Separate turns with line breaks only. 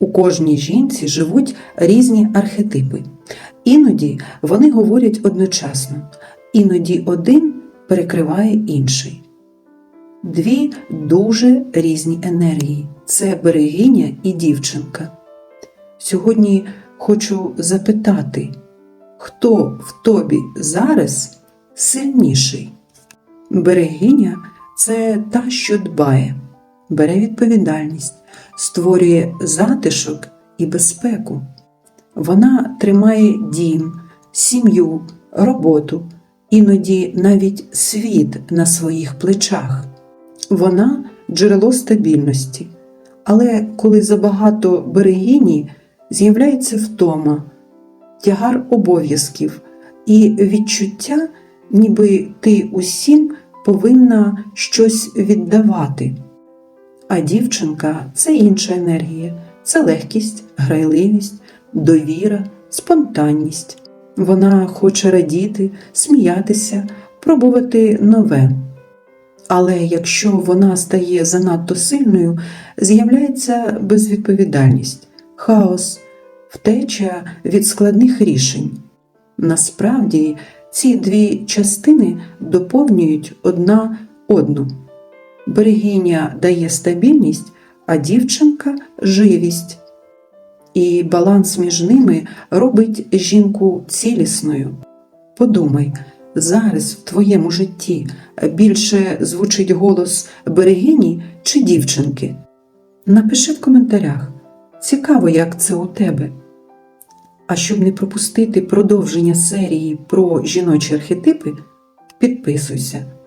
У кожній жінці живуть різні архетипи. Іноді вони говорять одночасно, іноді один перекриває інший. Дві дуже різні енергії це берегиня і дівчинка. Сьогодні хочу запитати, хто в тобі зараз сильніший? Берегиня це та, що дбає, бере відповідальність, створює затишок і безпеку. Вона тримає дім, сім'ю, роботу, іноді навіть світ на своїх плечах. Вона джерело стабільності. Але коли забагато берегині, з'являється втома, тягар обов'язків і відчуття, ніби ти усім повинна щось віддавати. А дівчинка це інша енергія, це легкість, грайливість, довіра, спонтанність. Вона хоче радіти, сміятися, пробувати нове. Але якщо вона стає занадто сильною, з'являється безвідповідальність, хаос, втеча від складних рішень. Насправді ці дві частини доповнюють одна одну. Берегиня дає стабільність, а дівчинка живість. І баланс між ними робить жінку цілісною. Подумай, зараз в твоєму житті більше звучить голос берегині чи дівчинки? Напиши в коментарях. Цікаво, як це у тебе. А щоб не пропустити продовження серії про жіночі архетипи, підписуйся.